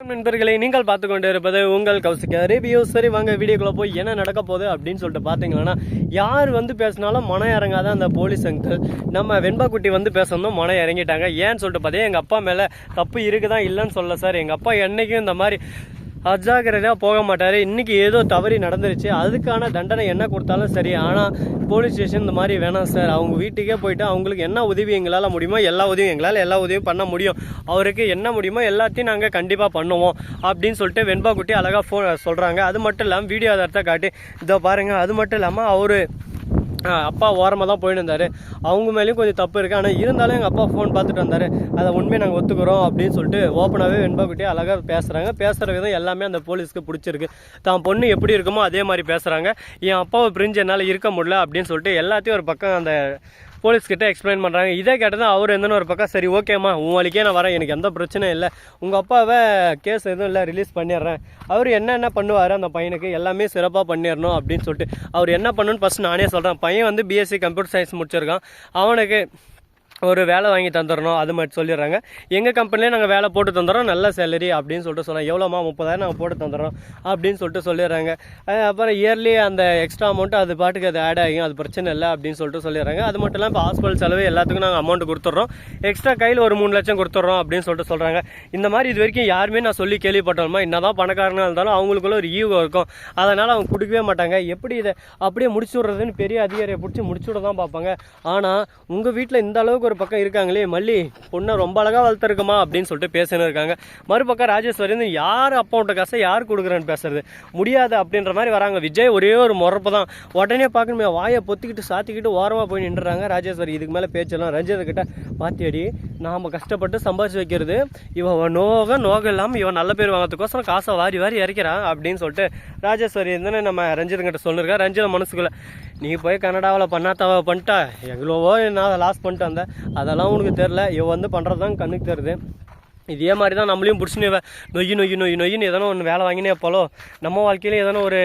நண்பர்களை நீங்கள் பார்த்து கொண்டு இருப்பது உங்கள் கௌசிக்க ரிவ்யூ சரி வாங்க வீடியோக்குள்ள போய் என்ன நடக்க போகுது அப்படின்னு சொல்லிட்டு பார்த்தீங்கன்னா யார் வந்து பேசினாலும் மனம் இறங்காத அந்த போலீஸ் அங்கிள் நம்ம வெண்பாக்குட்டி வந்து பேசணும் மனம் இறங்கிட்டாங்க ஏன்னு சொல்லிட்டு பார்த்தீங்கன்னா எங்கள் அப்பா மேலே தப்பு இருக்குதான் இல்லைன்னு சொல்ல சார். எங்கள் அப்பா என்னைக்கும் இந்த மாதிரி அஜாக்கிரதையாக போக மாட்டார். இன்றைக்கி ஏதோ தவறி நடந்துருச்சு. அதுக்கான தண்டனை என்ன கொடுத்தாலும் சரி. ஆனால் போலீஸ் ஸ்டேஷன் இந்த மாதிரி வேணாம் சார். அவங்க வீட்டுக்கே போயிட்டு அவங்களுக்கு என்ன உதவி எங்களால் முடியுமோ எல்லா உதவியும் எங்களால் எல்லா உதவியும் பண்ண முடியும். அவருக்கு என்ன முடியுமோ எல்லாத்தையும் நாங்கள் கண்டிப்பாக பண்ணுவோம் அப்படின்னு சொல்லிட்டு வெண்பா குட்டி அழகாக ஃபோ சொல்கிறாங்க அது மட்டும் இல்லாமல் வீடியோ ஆதாரத்தை காட்டி இதோ பாருங்கள் அது மட்டும் இல்லாமல் அவர் அப்பா ஓரமாக தான் போயிட்டு இருந்தார். அவங்க மேலேயும் கொஞ்சம் தப்பு இருக்குது ஆனால் இருந்தாலும் எங்கள் அப்பா ஃபோன் பார்த்துட்டு வந்தார். அதை உண்மையை நாங்கள் ஒத்துக்கிறோம் அப்படின்னு சொல்லிட்டு ஓப்பனாகவே வெண்பாக்கிட்டே அழகாக பேசுகிறாங்க பேசுகிற விதம் எல்லாமே அந்த போலீஸ்க்கு பிடிச்சிருக்கு. தான் பொண்ணு எப்படி இருக்குமோ அதே மாதிரி பேசுகிறாங்க என் அப்பாவை பிரிஞ்சு என்னால் இருக்க முடியல அப்படின்னு சொல்லிட்டு எல்லாத்தையும் ஒரு பக்கம் அந்த போலீஸ்கிட்ட எக்ஸ்பிளைன் பண்ணுறாங்க இதே கேட்டது அவர் எந்தன்னு ஒரு பக்கம் சரி ஓகேம்மா உன் வழிக்கே நான் வரேன். எனக்கு எந்த பிரச்சனையும் இல்லை. உங்கள் அப்பாவை கேஸ் எதுவும் இல்லை ரிலீஸ் பண்ணிடுறேன். அவர் என்ன என்ன பண்ணுவார் அந்த பையனுக்கு? எல்லாமே சிறப்பாக பண்ணிடணும் அப்படின்னு சொல்லிட்டு அவர் என்ன பண்ணணும்னு ஃபஸ்ட் நானே சொல்கிறேன் பையன் வந்து பிஎஸ்சி கம்ப்யூட்டர் சயின்ஸ் முடிச்சிருக்கான். அவனுக்கு ஒரு வேலை வாங்கி தந்துடணும் அது மாதிரி சொல்லிடுறாங்க. எங்கள் கம்பெனிலே நாங்கள் வேலை போட்டு தந்துடுறோம் நல்ல சேலரி அப்படின்னு சொல்லிட்டு சொன்னோம் எவ்வளோமா முப்பதாயிரம் நாங்கள் போட்டு தந்துடுறோம் அப்படின்னு சொல்லிட்டு சொல்லிடுறாங்க. அப்புறம் இயர்லி அந்த எக்ஸ்ட்ரா அமௌண்ட்டு அது பாட்டுக்கு அது ஆட் ஆகும் அது பிரச்சனை இல்லை அப்படின்னு சொல்லிட்டு சொல்லிடுறாங்க. அது மட்டும் இல்லாமல் இப்போ ஹாஸ்பிட்டல் செலவு எல்லாத்துக்கும் நாங்கள் அமௌண்ட் கொடுத்துட்றோம். எக்ஸ்ட்ரா கையில் ஒரு மூணு லட்சம் கொடுத்துட்றோம் அப்படின்னு சொல்லிட்டு சொல்கிறாங்க இந்த மாதிரி இது வரைக்கும் யாருமே நான் சொல்லி கேள்விப்பட்டோமா என்னதான் பணக்காரனாக இருந்தாலும் அவங்களுக்குள்ள ஒரு ஈவோ இருக்கும். அதனால் அவங்க கொடுக்கவே மாட்டாங்க. எப்படி இதை அப்படியே முடிச்சு விட்றதுன்னு பெரிய அதிகாரியை பிடிச்சி முடிச்சு விட தான் பார்ப்பாங்க. ஆனால் உங்கள் வீட்டில் இந்த அளவுக்கு ஒரு பக்கம் இருக்காங்களே மல்லி பொண்ணை ரொம்ப அழகாக வளர்த்துருக்குமா அப்படின்னு சொல்லிட்டு பேசுன்னு இருக்காங்க. மறுபக்கம் ராஜேஸ்வரி வந்து யார் அப்பாவோட காசை யார் கொடுக்குறேன்னு பேசுறது? முடியாது அப்படின்ற மாதிரி வராங்க. விஜய் ஒரே ஒரு முறப்பு தான். உடனே பார்க்கணுமே வாயை பொத்திக்கிட்டு சாத்திக்கிட்டு ஓரமாக போய் நின்றுறாங்க. ராஜேஸ்வரி இதுக்கு மேலே பேச்செல்லாம் ரஞ்சித கிட்ட பாத்தியடி நாம் கஷ்டப்பட்டு சம்பாதிச்சு வைக்கிறது. இவன் நோக நோக இல்லாமல் இவன் நல்ல பேர் வாங்கிறதுக்கோசரம் காசை வாரி வாரி இறக்கிறான் அப்படின்னு சொல்லிட்டு ராஜேஸ்வரி இருந்துன்னு நம்ம ரஞ்சித் கிட்ட சொல்லிருக்கா. ரஞ்சித மனசுக்குள்ள நீ போய் கனடாவில் பண்ணாதவ பண்ணிட்டா எவ்வளவோ நான் லாஸ் பண்ணிட்டு வந்தேன் அதெல்லாம் உனக்கு தெரில இவன் வந்து பண்ணுறது தான் கண்ணுக்கு தெரியுது. இதே மாதிரி தான் நம்மளையும் பிடிச்சினு நொய்யி நொய்யி நொய்யி நொய்யின்னு எதனா ஒன்று வேலை வாங்கினே போலோ நம்ம வாழ்க்கையில எதனா ஒரு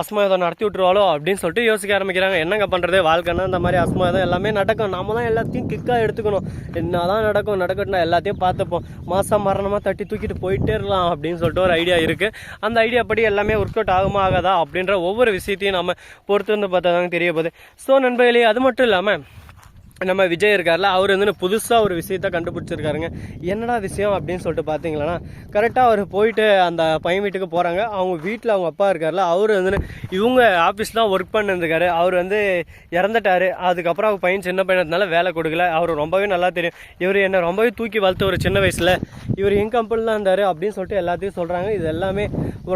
அஸ்மா எதோ நடத்தி விட்டுருவாளோ அப்படின்னு சொல்லிட்டு யோசிக்க ஆரம்பிக்கிறாங்க. என்னங்க பண்ணுறது வாழ்க்கைன்னா இந்த மாதிரி அஸ்மா எதோ எல்லாமே நடக்கும். நம்ம தான் எல்லாத்தையும் கிக்காக எடுத்துக்கணும். என்ன தான் நடக்கும் நடக்கட்டும் எல்லாத்தையும் பார்த்துப்போம். மாதம் மரணமாக தட்டி தூக்கிட்டு போயிட்டே இருக்கலாம் அப்படின்னு சொல்லிட்டு ஒரு ஐடியா இருக்குது அந்த ஐடியா படி எல்லாமே ஒர்க் அவுட் ஆகுமா ஆகாதா அப்படின்ற ஒவ்வொரு விஷயத்தையும் நம்ம பொறுத்து வந்து பார்த்தா தாங்க தெரிய போகுது. ஸோ நண்பர்களே அது மட்டும் இல்லாமல் நம்ம விஜய் இருக்கார்ல அவர் வந்து புதுசாக ஒரு விஷயத்த கண்டுபிடிச்சிருக்காருங்க. என்னடா விஷயம் அப்படின்னு சொல்லிட்டு பார்த்தீங்களன்னா கரெக்டாக அவர் போயிட்டு அந்த பையன் வீட்டுக்கு போகிறாங்க அவங்க வீட்டில் அவங்க அப்பா இருக்கார்ல அவர் வந்து இவங்க ஆஃபீஸ் தான் ஒர்க் பண்ணிருக்காரு அவர் வந்து இறந்துட்டாரு. அதுக்கப்புறம் அவங்க பையன் சின்ன பையனதுனால வேலை கொடுக்கல. அவர் ரொம்பவே நல்லா தெரியும். இவர் என்னை ரொம்பவே தூக்கி வளர்த்து ஒரு சின்ன வயசில். இவர் என் தான் இருந்தார் அப்படின்னு சொல்லிட்டு எல்லாத்தையும் சொல்கிறாங்க இது எல்லாமே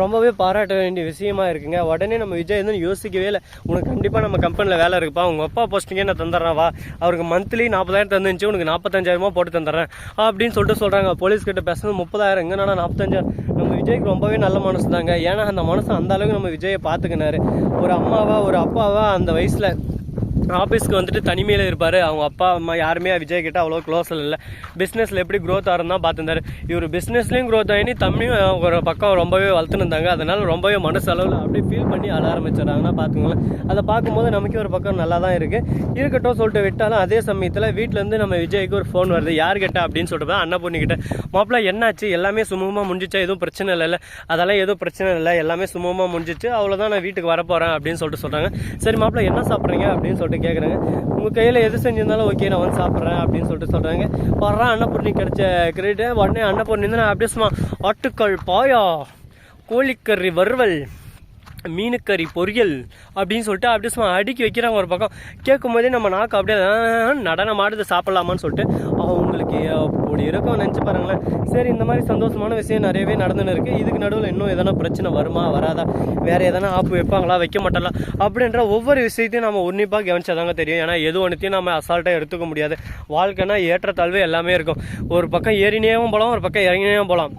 ரொம்பவே பாராட்ட வேண்டிய விஷயமா இருக்குங்க. உடனே நம்ம விஜய் வந்து யோசிக்கவே இல்லை. உனக்கு கண்டிப்பாக நம்ம கம்பெனியில் வேலை இருக்குப்பா. உங்கள் அப்பா போஸ்டிங்கே நான் தந்துடுறேன் வா. அவர் உனக்கு மந்த்லி நாற்பதாயிரம் தந்துச்சு உனக்கு நாற்பத்தஞ்சாயிரமா போட்டு தந்துடுறேன் அப்படின்னு சொல்லிட்டு சொல்கிறாங்க போலீஸ் கிட்ட பேசுறது முப்பதாயிரம். எங்கன்னா நாற்பத்தஞ்சாயிரம்? நம்ம விஜய்க்கு ரொம்பவே நல்ல மனசு தாங்க. ஏன்னா அந்த மனசு அந்த அளவுக்கு நம்ம விஜயை பார்த்துக்கினாரு. ஒரு அம்மாவா ஒரு அப்பாவா அந்த வயசில் ஆஃபீஸ்க்கு வந்துட்டு தனிமையில் இருப்பார். அவங்க அப்பா அம்மா யாருமே விஜய் கிட்ட அவ்வளோ க்ளோஸில் இல்லை. பிஸ்னஸில் எப்படி க்ரோத் ஆகிறதா பார்த்துருந்தாரு. இவர் பிஸ்னஸ்லேயும் க்ரோத் ஆகி தமிழையும் ஒரு பக்கம் ரொம்பவே வளர்த்துனுந்தாங்க அதனால் ரொம்பவே மனசு அளவில் அப்படியே ஃபீல் பண்ணி அழ ஆரம்பிச்சிடறாங்கன்னா பார்த்துங்களேன் அதை பார்க்கும்போது நமக்கு ஒரு பக்கம் நல்லா தான் இருக்குது இருக்கட்டும் சொல்லிட்டு விட்டாலும் அதே சமயத்தில் வீட்டிலேருந்து நம்ம விஜய்க்கு ஒரு ஃபோன் வருது. யார் கிட்ட? அப்படின்னு சொல்லிட்டு அண்ணா பொண்ணுக்கிட்ட மாப்பிள்ள என்னாச்சு? எல்லாமே சுமூகமாக முடிஞ்சிச்சா? எதுவும் பிரச்சனை இல்லை அதெல்லாம் எதுவும் பிரச்சனை இல்லை. எல்லாமே சுமூகமாக முடிஞ்சிச்சு. அவ்வளோதான் நான் வீட்டுக்கு வரப்போகிறேன் அப்படின்னு சொல்லிட்டு சொல்கிறாங்க சரி மாப்பிள்ள என்ன சாப்பிட்றீங்க? அப்படின்னு சொல்லிட்டு கேட்குறாங்க உங்கள் கையில் எது செஞ்சிருந்தாலும் ஓகே நான் வந்து சாப்பிட்றேன் அப்படின்னு சொல்லிட்டு சொல்கிறாங்க வர்றான் அன்னப்பூர்ணி கிடைச்ச கிரெடிட்டு உடனே அன்னப்பூர்ணி நான் அப்படியே சும்மா ஆட்டுக்கள் பாயா கோழிக்கறி வறுவல் மீனுக்கறி பொரியல் அப்படின்னு சொல்லிட்டு அப்படியே சும்மா அடுக்கி வைக்கிறாங்க ஒரு பக்கம். கேட்கும் போதே நம்ம நாக்கு அப்படியே ஆஹ் நடனம் ஆடுது சாப்பிட்லாமான்னு சொல்லிட்டு. அவங்களுக்கு அப்படி இருக்கும் நினச்சி பாருங்களேன். சரி இந்த மாதிரி சந்தோஷமான விஷயம் நிறையவே நடந்துன்னு இருக்குது இதுக்கு நடுவில் இன்னும் எதனா பிரச்சனை வருமா வராதா? வேறு எதனா ஆப்பு வைப்பாங்களா வைக்க மாட்டாங்களா? அப்படின்ற ஒவ்வொரு விஷயத்தையும் நம்ம உன்னிப்பாக கவனிச்சாதாங்க தெரியும். ஏன்னா எது ஒன்றுத்தையும் நம்ம அசால்ட்டாக எடுத்துக்க முடியாது. வாழ்க்கைனா ஏற்றத்தாழ்வு எல்லாமே இருக்கும். ஒரு பக்கம் ஏறினேவும் போகலாம் ஒரு பக்கம் இறங்கினேவும் போகலாம்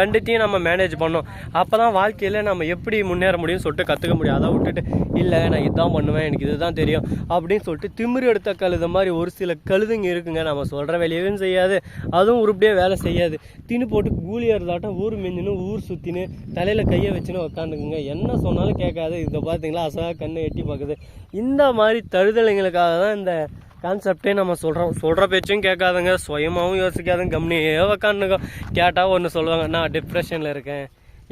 ரெண்டுத்தையும் நம்ம மேனேஜ் பண்ணோம். அப்போ தான் வாழ்க்கையில் நம்ம எப்படி முன்னேற முடியும்னு சொல்லிட்டு கற்றுக்க முடியும். அதை விட்டுட்டு இல்லை நான் இதுதான் பண்ணுவேன் எனக்கு இதுதான் தெரியும். அப்படின்னு சொல்லிட்டு திமிரு எடுத்த கழுத மாதிரி ஒரு சில கழுதுங்க இருக்குங்க. நம்ம சொல்கிற வேலையவும் செய்யாது அதுவும் உருப்படியாக வேலை செய்யாது. தின்னு போட்டு கூலி இருந்தாட்டம் ஊர் மிஞ்சின்னு ஊர் சுற்றின்னு தலையில் கையை வச்சுன்னு உக்காந்துக்குங்க. என்ன சொன்னாலும் கேட்காது. இதை பார்த்தீங்களா அசகா கண்ணை எட்டி பார்க்குது இந்த மாதிரி தழுதலைங்களுக்காக தான் இந்த கான்செப்டே நம்ம சொல்கிறோம் சொல்கிற பேச்சும் கேட்காதுங்க. சுயமாகவும் யோசிக்காதுங்க. கம்னியே உக்காந்துங்க. கேட்டால் ஒன்று சொல்லுவாங்க நான் டிப்ரெஷனில் இருக்கேன்.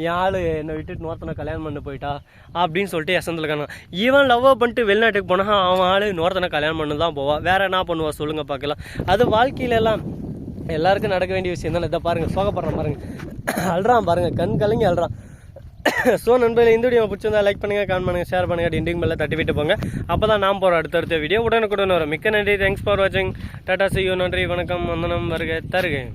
என் ஆள் என்னை விட்டுட்டு நோர்த்தனை கல்யாணம் பண்ணி போயிட்டா. அப்படின்னு சொல்லிட்டு எசந்தில் ஈவன் லவ் பண்ணிட்டு வெளிநாட்டுக்கு போனால் அவன் ஆள் நோர்த்தனை கல்யாணம் பண்ணி தான் போவான் வேற என்ன பண்ணுவா சொல்லுங்கள் பார்க்கலாம். அது வாழ்க்கையிலெல்லாம் எல்லாருக்கும் நடக்க வேண்டிய விஷயம் தானே. இதை பாருங்கள் சோகப்படுறான் பாருங்கள் அழுறான் பாருங்க. கண் கலங்கி அழுறான். ஸோ நண்பர்கள் இந்த வீடியோ பிடிச்சிருந்தா லைக் பண்ணுங்கள் கமெண்ட் பண்ணுங்க ஷேர் பண்ணுங்க டிண்டிங் மேலே தட்டி விட்டு போங்க. அப்போ தான் நான் போகிற அடுத்தடுத்த வீடியோ உடனுக்குடன் வரும். மிக்க நன்றி. தேங்க்ஸ் ஃபார் வாட்சிங் டாடா செய்யும் நன்றி. வணக்கம். வந்தனம் வருக. தருகேன்